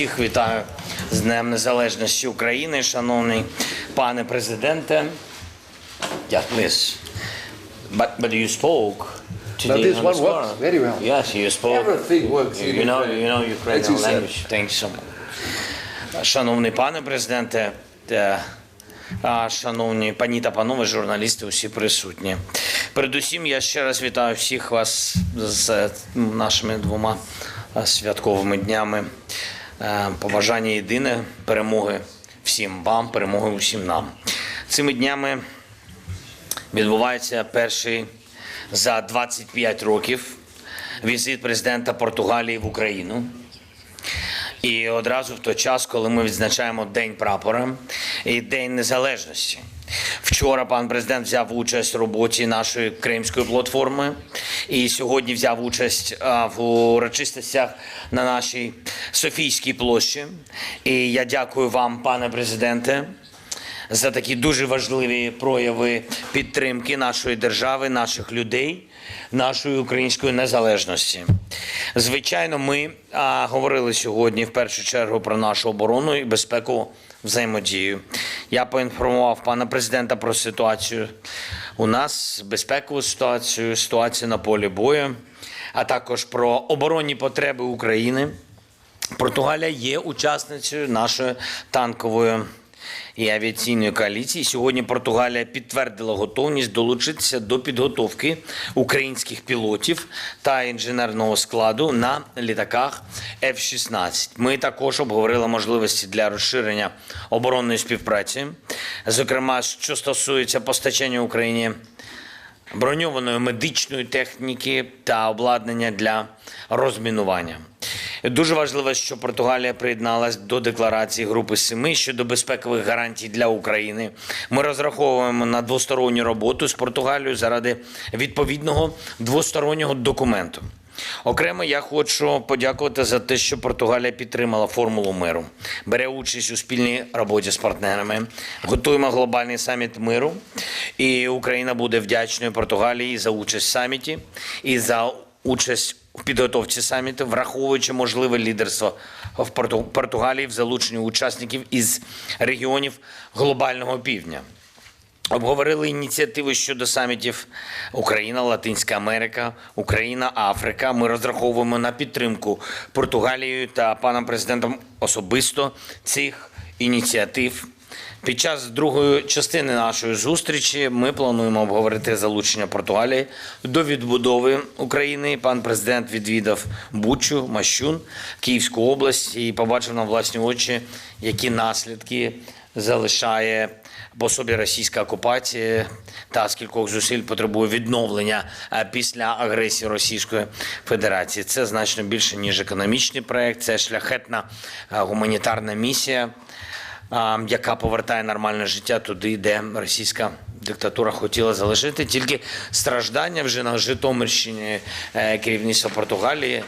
Всіх вітаю з Днем Незалежності України, шановний пане президенте. But, but you spoke today this on one the works very well. Yes, you spoke. Everything works in You know, you know As Ukrainian you language. Thank you so much. Шановний пане президенте, шановні пані та панове, журналісти, усі присутні. Передусім, я ще раз вітаю всіх вас з е, нашими двома е, святковими днями. Е, Побажання єдине перемоги всім вам, перемоги усім нам. Цими днями відбувається перший за 25 років візит президента Португалії в Україну. І одразу в той час, коли ми відзначаємо День прапора і День Незалежності. Вчора пан президент взяв участь у роботі нашої кримської платформи, і сьогодні взяв участь в урочистостях на нашій Софійській площі. І я дякую вам, пане президенте, за такі дуже важливі прояви підтримки нашої держави, наших людей, нашої української незалежності. Звичайно, ми а, говорили сьогодні в першу чергу про нашу оборону і безпекову взаємодію. Я поінформував пана президента про ситуацію у нас, безпекову ситуацію, ситуацію на полі бою, а також про оборонні потреби України. Португалія є учасницею нашої танкової і авіаційної коаліції. Сьогодні Португалія підтвердила готовність долучитися до підготовки українських пілотів та інженерного складу на літаках F-16. Ми також обговорили можливості для розширення оборонної співпраці, зокрема, що стосується постачання Україні броньованої медичної техніки та обладнання для розмінування. Дуже важливо, що Португалія приєдналась до декларації Групи Семи щодо безпекових гарантій для України. Ми розраховуємо на двосторонню роботу з Португалією заради відповідного двостороннього документу. Окремо я хочу подякувати за те, що Португалія підтримала формулу миру, бере участь у спільній роботі з партнерами. Готуємо глобальний саміт миру, і Україна буде вдячною Португалії за участь в саміті і за участь у підготовці саміту, враховуючи можливе лідерство в Порту- Португалії в залученні учасників із регіонів глобального півдня. Обговорили ініціативи щодо самітів Україна, Латинська Америка, Україна, Африка. Ми розраховуємо на підтримку Португалією та паном президентом особисто цих ініціатив. Під час другої частини нашої зустрічі ми плануємо обговорити залучення Португалії до відбудови України. Пан президент відвідав Бучу, Мащун, Київську область і побачив на власні очі, які наслідки залишає по собі російська окупація та скількох зусиль потребує відновлення е, після агресії Російської Федерації. Це значно більше ніж економічний проект. Це шляхетна е, гуманітарна місія, е, яка повертає нормальне життя туди, де російська. Диктатура хотіла залишити тільки страждання вже на Житомирщині керівництва Португалії.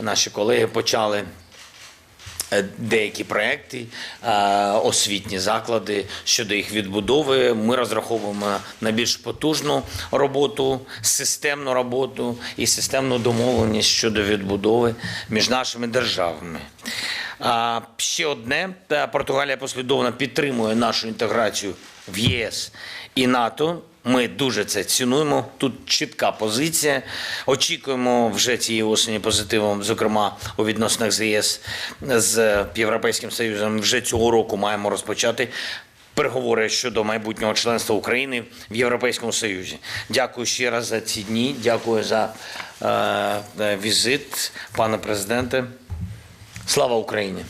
Наші колеги почали деякі проекти, е, освітні заклади щодо їх відбудови. Ми розраховуємо на більш потужну роботу, системну роботу і системну домовленість щодо відбудови між нашими державами. Ще одне Португалія послідовно підтримує нашу інтеграцію в ЄС і НАТО. Ми дуже це цінуємо. Тут чітка позиція. Очікуємо вже цієї осені позитивом, зокрема у відносинах з ЄС з Європейським Союзом. Вже цього року маємо розпочати. Переговори щодо майбутнього членства України в Європейському Союзі. Дякую ще раз за ці дні. Дякую за е, е, візит, пане президенте. Слава Україні!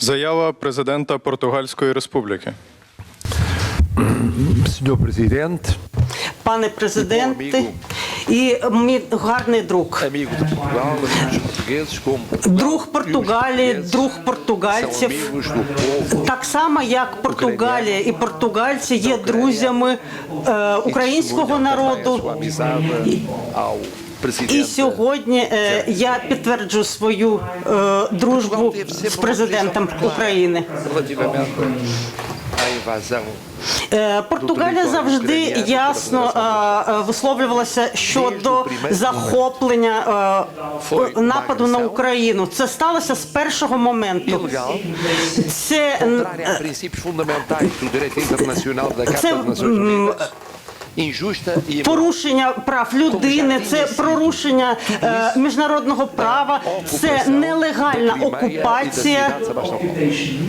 Заява президента Португальської Республіки. Presidente, Пане президенте і мій гарний друг, друг Португалії, друг португальців. Так само, як Португалія і португальці є друзями е, українського народу. І сьогодні е, я підтверджу свою е, дружбу з президентом України. Invasão Е, Португалія завжди ясно е, висловлювалася щодо захоплення е, нападу на Україну. Це сталося з першого моменту. Це Це, e imoral. порушення прав людини, це порушення е, міжнародного права, це нелегальна окупація,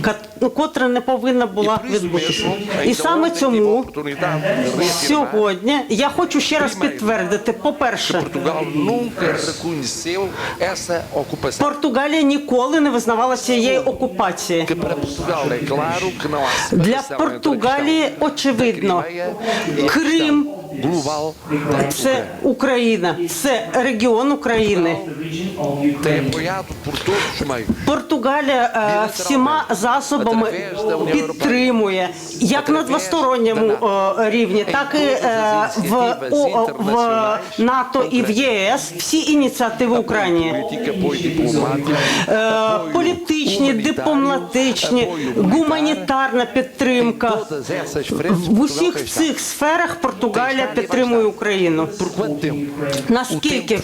ка- котра не повинна була відбутися. І саме цьому сьогодні я хочу ще раз підтвердити: по-перше. Португалія ніколи не визнавала цієї окупації. Для Португалії очевидно, Крим global це Україна, це регіон України. Португалія е, всіма засобами підтримує. Як на двосторонньому е, рівні, так і е, в, о, в НАТО і в ЄС. Всі ініціативи України. Політичні, дипломатичні, гуманітарна підтримка. В усіх цих сферах Португалія підтримує Україну. Наскільки.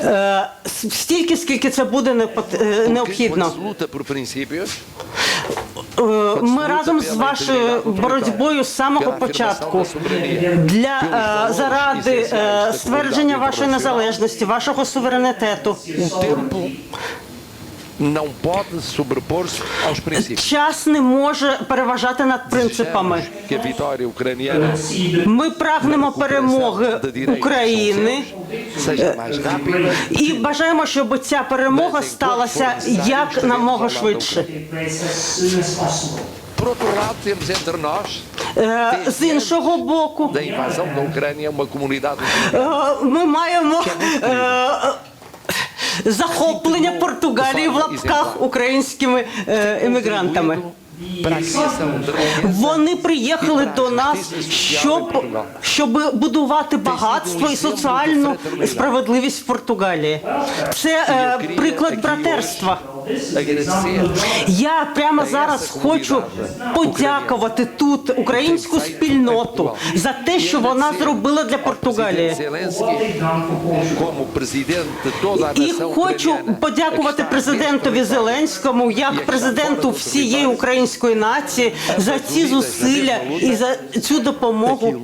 Е, стільки, скільки це буде е, необхідно. Е, Ми разом з вашою боротьбою з самого початку для заради ствердження вашої незалежності, вашого суверенітету. Não pode sobrepor-se aos princípios. Час не може переважати над принципами. Que a vitória ucraniana Ми прагнемо перемоги України seja mais rápida і бажаємо, щоб ця перемога сталася як намога швидше. Por outro lado, temos entre nós, Е, З іншого боку, da invasão da Ucrânia, uma comunidade Е, Ми маємо е, захоплення Португалії в лапках українськими е, емігрантами. Вони приїхали до нас, щоб, щоб будувати багатство і соціальну справедливість в Португалії. Це е, приклад братерства. Я прямо зараз хочу подякувати тут українську спільноту за те, що вона зробила для Португалії. І хочу подякувати президентові Зеленському як президенту всієї української нації за ці зусилля і за цю допомогу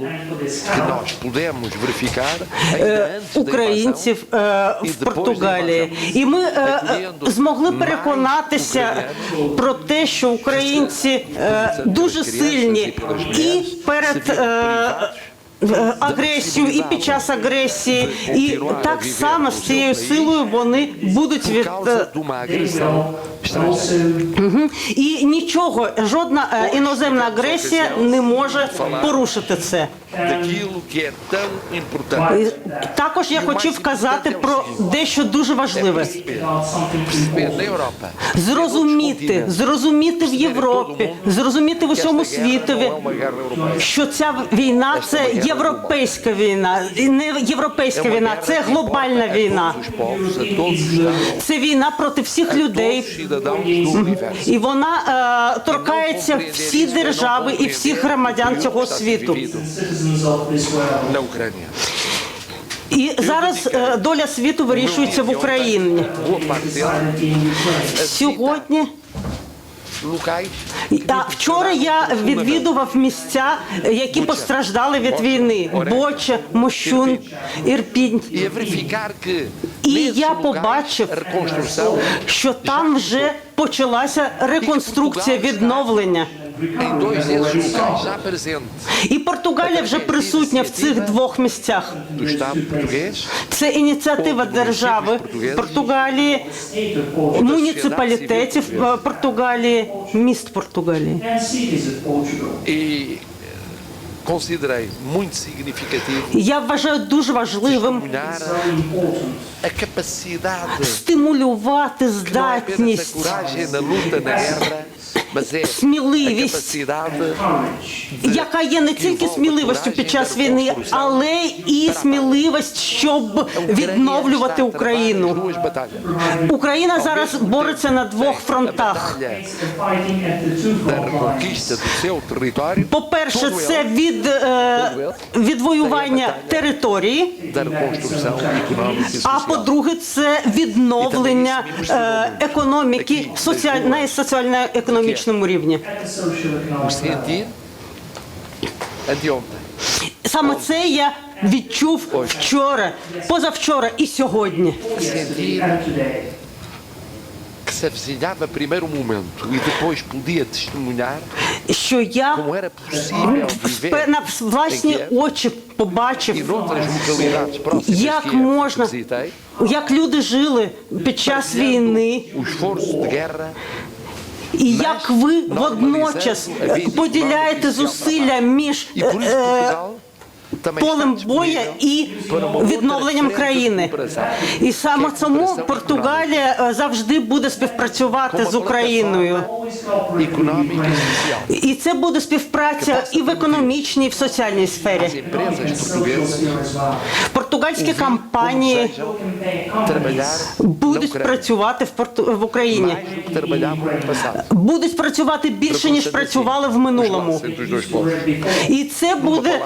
е, українців е, в Португалії. І ми е, змогли переконатися про те, що українці е, дуже сильні і перед. Е, е, Агресію і під час агресії, і так само з цією силою вони будуть від е, estrangeira. Мгм. І нічого, жодна е, іноземна агресія не може порушити це. daquilo que é tão importante. І Також я хотів сказати про дещо дуже важливе. Perceber, perceber na Europa, Зрозуміти, зрозуміти в Європі, зрозуміти в усьому світові, що ця війна це європейська війна, і не європейська війна, це глобальна війна. a todos os Estados, Це війна проти всіх людей. І вона е, торкається всі держави і всіх громадян цього світу. І зараз е, доля світу вирішується в Україні. Сьогодні а вчора я відвідував місця, які постраждали від війни: Боча, Мощун, Ірпінь. І я побачив, що там вже почалася реконструкція відновлення. І Португалія вже присутня в цих двох місцях. Це ініціатива держави Португалії, муніципалітетів е, Португалії, міст Португалії. considerei muito significativo Я вважаю дуже важливим capacidade стимулювати здатність сміливість, яка є не тільки сміливістю під час війни, але і сміливість, щоб відновлювати Україну. Україна зараз бореться на двох фронтах. Território, По-перше, це від е, відвоювання території. А по-друге, це відновлення е, економіки соціаль... на соціально-економічному рівні. Саме це я відчув вчора, позавчора і сьогодні. Se avizinhava primeiro um momento e depois podia testemunhar Що я на власні очі e побачив, як можна, як люди жили під час війни, і як ви водночас поділяєте зусилля між e isso е, полем боя і відновленням країни. І саме тому Португалія е, завжди буде співпрацювати з Україною. І це буде співпраця і в економічній, і в соціальній сфері. Португальські компанії будуть працювати в Порту- в Україні. Будуть працювати більше ніж працювали в минулому. І це буде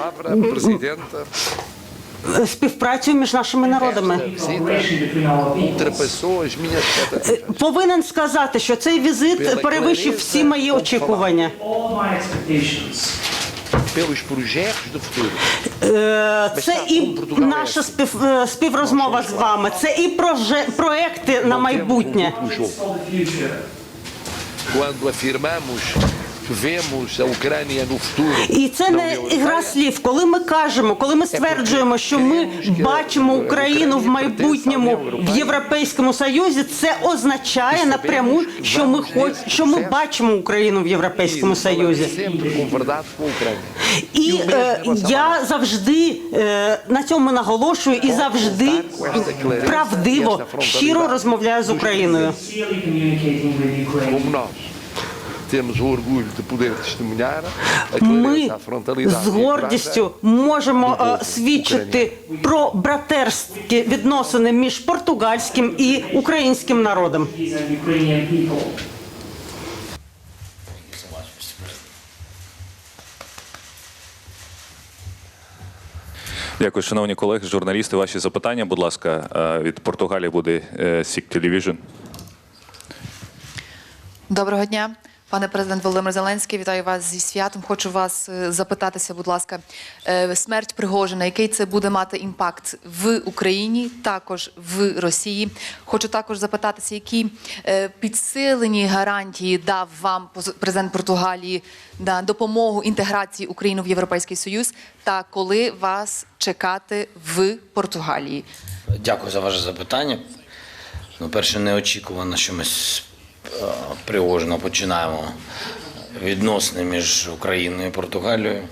е, співпрацею між нашими народами. expectativas. Повинен сказати, що цей візит перевищив всі мої очікування. Е, Це і наша спів, е, співрозмова з вами. Це і проже- проекти на майбутнє. Quando afirmamos a Ucrânia no futuro, І це не Europeia, слів. Коли ми кажемо, коли ми стверджуємо, що ми бачимо Україну в майбутньому в Європейському Союзі, це означає напряму, що ми хоч що ми бачимо Україну в Європейському Союзі. a Ucrânia. І е, я завжди е, на цьому наголошую і завжди правдиво, щиро розмовляю з Україною. O orgulho de poder testemunhar Ми з гордістю можемо е, свідчити про братерські відносини між португальським і українським народом. Дякую, шановні колеги, журналісти. Ваші запитання, будь ласка, Е, від Португалії буде е, Сік Television. Доброго дня, пане президент Володимир Зеленський. Вітаю вас зі святом. Хочу вас е, запитатися, будь ласка, е, смерть Пригожина, який це буде мати імпакт в Україні, також в Росії. Хочу також запитатися, які е, підсилені гарантії дав вам президент Португалії на допомогу інтеграції України в Європейський Союз, та коли вас чекати в Португалії. Дякую за ваше запитання. Ну, перше, неочікувано, що ми Пригожина починаємо відносини між Україною і Португалією.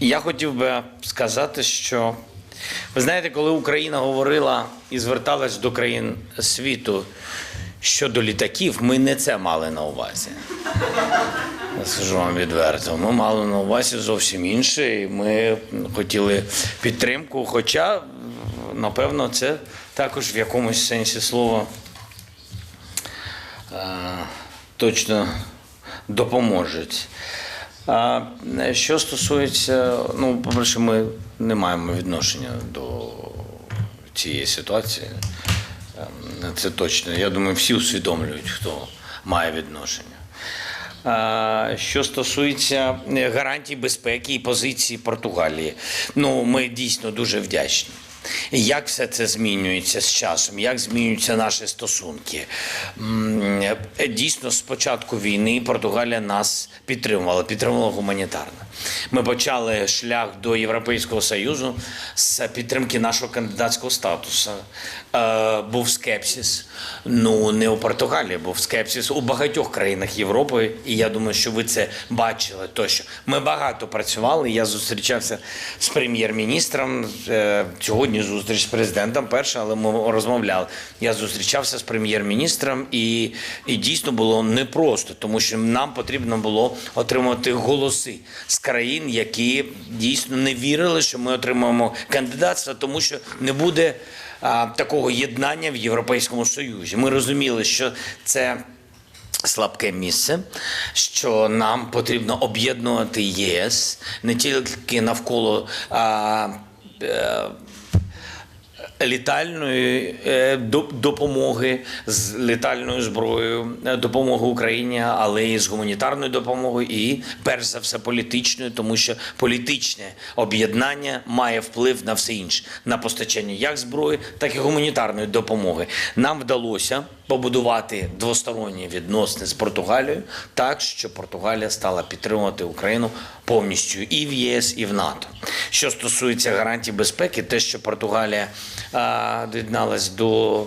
Я хотів би сказати, що ви знаєте, коли Україна говорила і зверталась до країн світу щодо літаків, ми не це мали на увазі. Скажу вам відверто. Ми мали на увазі зовсім інше, і ми хотіли підтримку. Хоча, напевно, це також в якомусь сенсі слова точно допоможуть. А е, що стосується, ну, по-перше, ми не маємо відношення до цієї ситуації. Ем, Це точно. Я думаю, всі усвідомлюють, хто має відношення. Що стосується е, гарантій безпеки і позиції Португалії, ну ми дійсно дуже вдячні. Як все це змінюється з часом? Як змінюються наші стосунки? Дійсно, з початку війни Португалія нас підтримувала, підтримувала гуманітарно. Ми почали шлях до Європейського Союзу з підтримки нашого кандидатського статусу. Е, Був скепсис. Ну не у Португалії, був скепсис у багатьох країнах Європи. І я думаю, що ви це бачили. Тощо ми багато працювали. Я зустрічався з прем'єр-міністром. Е, Сьогодні зустріч з президентом перша, але ми розмовляли. Я зустрічався з прем'єр-міністром і, і дійсно. було непросто, тому що нам потрібно було отримати голоси країн, які дійсно не вірили, що ми отримаємо кандидатство, тому що не буде а, такого єднання в Європейському Союзі. Ми розуміли, що це слабке місце, що нам потрібно об'єднувати ЄС не тільки навколо а, е, літальної е, допомоги з літальною зброєю, е, допомоги Україні, але і з гуманітарною допомогою, і перш за все політичною, тому що політичне об'єднання має вплив на все інше, на постачання як зброї, так і гуманітарної допомоги. Нам вдалося побудувати двосторонні відносини з Португалією так, що Португалія стала підтримувати Україну повністю і в ЄС, і в НАТО. Що стосується гарантій безпеки, те, що Португалія доєдналась до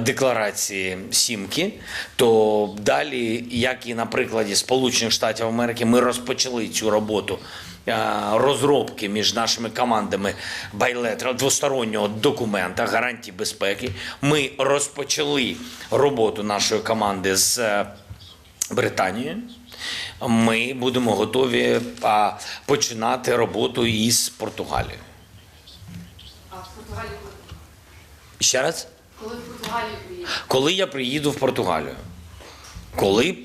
декларації Сімки, то далі, як і на прикладі Сполучених Штатів Америки, ми розпочали цю роботу. Розробки між нашими командами байлетра двостороннього документа гарантій безпеки. Ми розпочали роботу нашої команди з е, Британією. Ми будемо готові починати роботу із Португалією. А в Португалію Ще раз? коли в Португалію приїдете? Коли я приїду в Португалію? Коли?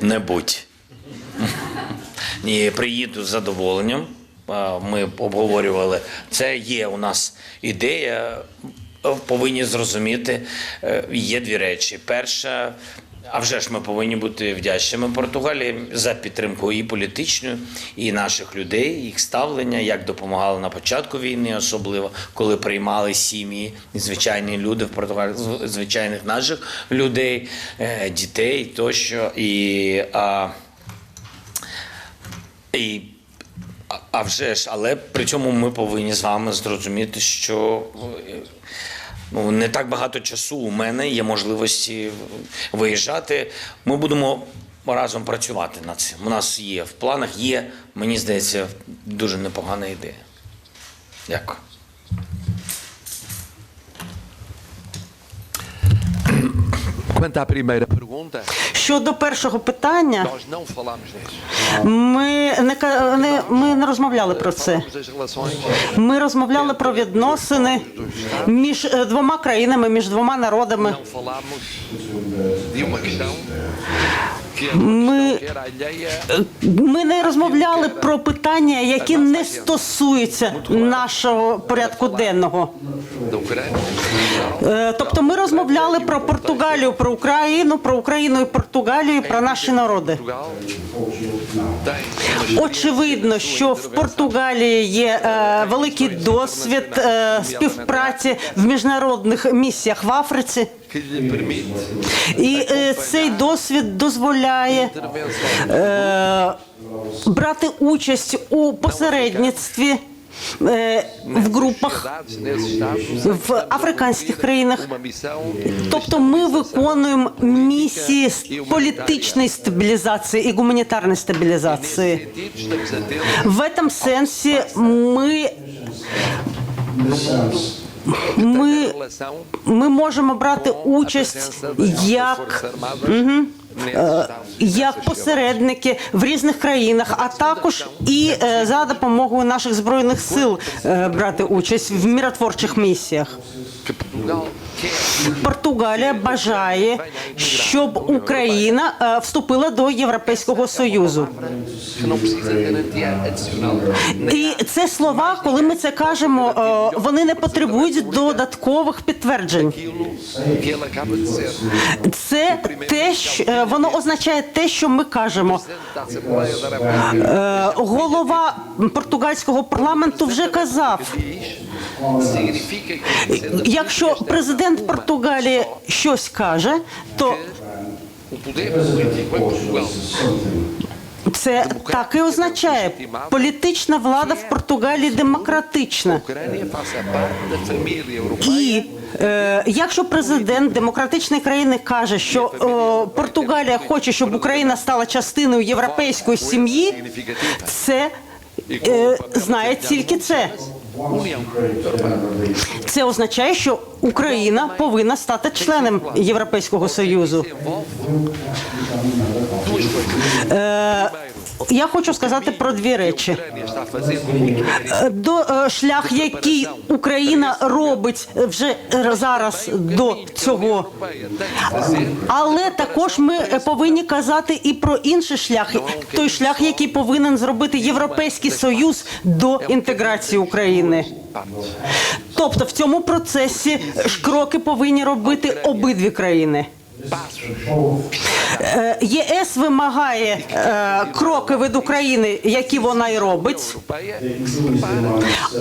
Не будь. Ні, приїду з задоволенням. Ми обговорювали. Це є у нас ідея. Повинні зрозуміти, е, є дві речі. Перша, а вже ж ми повинні бути вдячними Португалії за підтримку і політичну, і наших людей, їх ставлення, як допомагали на початку війни, особливо коли приймали сім'ї, звичайні люди в Португалії, звичайних наших людей, е, дітей тощо. І, а, і а- вже ж, але при цьому ми повинні з вами зрозуміти, що е, ну, не так багато часу у мене є можливості виїжджати. Ми будемо разом працювати над цим. У нас є в планах, є, мені здається, дуже непогана ідея. Дякую. Щодо першого питання, ми не, не, ми не розмовляли про це. Ми розмовляли про відносини між е, двома країнами, між двома народами. Alheia Ми не розмовляли про питання, які не стосуються нашого порядку денного. Е, Тобто ми розмовляли про Португалію, про Україну, про Україну і Португалію, і про наші народи. Очевидно, що в Португалії є е, великий досвід е, співпраці в міжнародних місіях в Африці, і е, цей досвід дозволяє е, брати участь у посередництві в групах в африканських країнах. Тобто ми виконуємо місії політичної стабілізації і гуманітарної стабілізації. В этом сенсі ми, ми, ми можемо брати участь як, estados. Як посередники в різних країнах, а також і е, за допомогою наших збройних сил е, брати участь в миротворчих місіях. Португалія бажає, щоб Україна е, вступила до Європейського союзу. І це слова, коли ми це кажемо, е, вони не потребують додаткових підтверджень. Це те, що е, воно означає те, що ми кажемо. Голова португальського парламенту вже казав, якщо президент Португалії щось каже, то це так і означає. Політична влада в Португалії демократична. І е, якщо президент демократичної країни каже, що е, Португалія хоче, щоб Україна стала частиною європейської сім'ї, це е, знає тільки це. Це означає, що Україна повинна стати членом Європейського Союзу. Я хочу сказати про дві речі. До е, шлях, який Україна робить е, вже е, зараз до цього. Але також ми повинні казати і про інший шлях, той шлях, який повинен зробити Європейський Союз до інтеграції України. Тобто в цьому процесі кроки повинні робити обидві країни. Е, ЄС вимагає е, кроки від України, які вона й робить.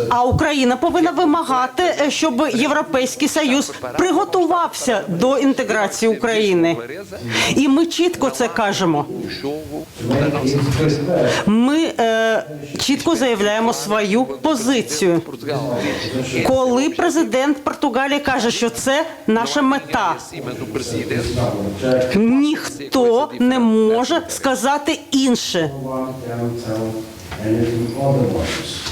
А Україна повинна вимагати, е, щоб Європейський Союз приготувався до інтеграції України. І ми чітко це кажемо. Ми е, чітко заявляємо свою позицію. Коли президент Португалії каже, що це наша мета. Ніхто не може сказати інше. otherwise.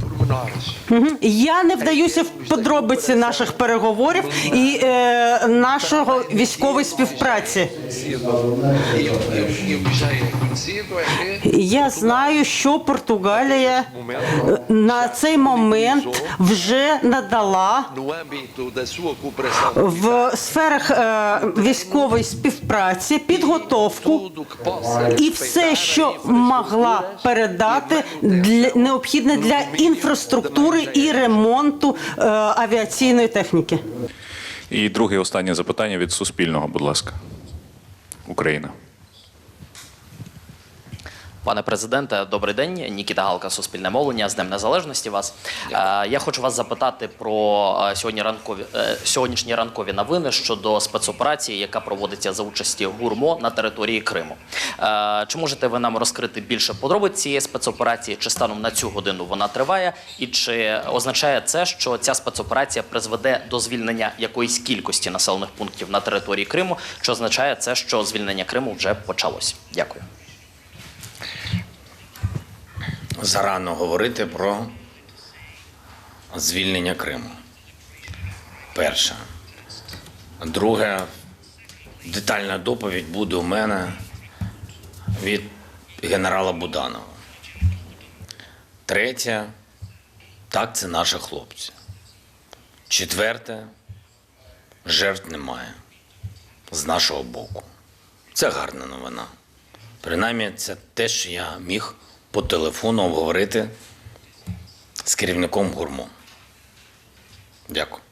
Pormenores. Я не вдаюся в подробиці наших переговорів і е, нашого військової співпраці. Я знаю, що Португалія е, на цей момент вже надала в сферах е, військової співпраці підготовку і все, що могла передати для необхідне для інфраструктури і ремонту е, авіаційної техніки. І друге останнє запитання від Суспільного, будь ласка. Україна. Пане президенте, добрий день. Нікіта Галка, Суспільне мовлення з Днем Незалежності вас. Е, Я хочу вас запитати про е, сьогодні ранкові е, сьогоднішні ранкові новини щодо спецоперації, яка проводиться за участі ГУРМО на території Криму. Чи можете ви нам розкрити більше подробиць цієї спецоперації? Чи станом на цю годину вона триває? І чи означає це, що ця спецоперація призведе до звільнення якоїсь кількості населених пунктів на території Криму? Чи означає це, що звільнення Криму вже почалось? Дякую. Зарано говорити про звільнення Криму. Перше. Друге, детальна доповідь буде у мене від генерала Буданова. Третє, так, це наші хлопці. Четверте, жертв немає з нашого боку. Це гарна новина. Принаймні, це те, що я міг по телефону обговорити з керівником гурму. Дякую.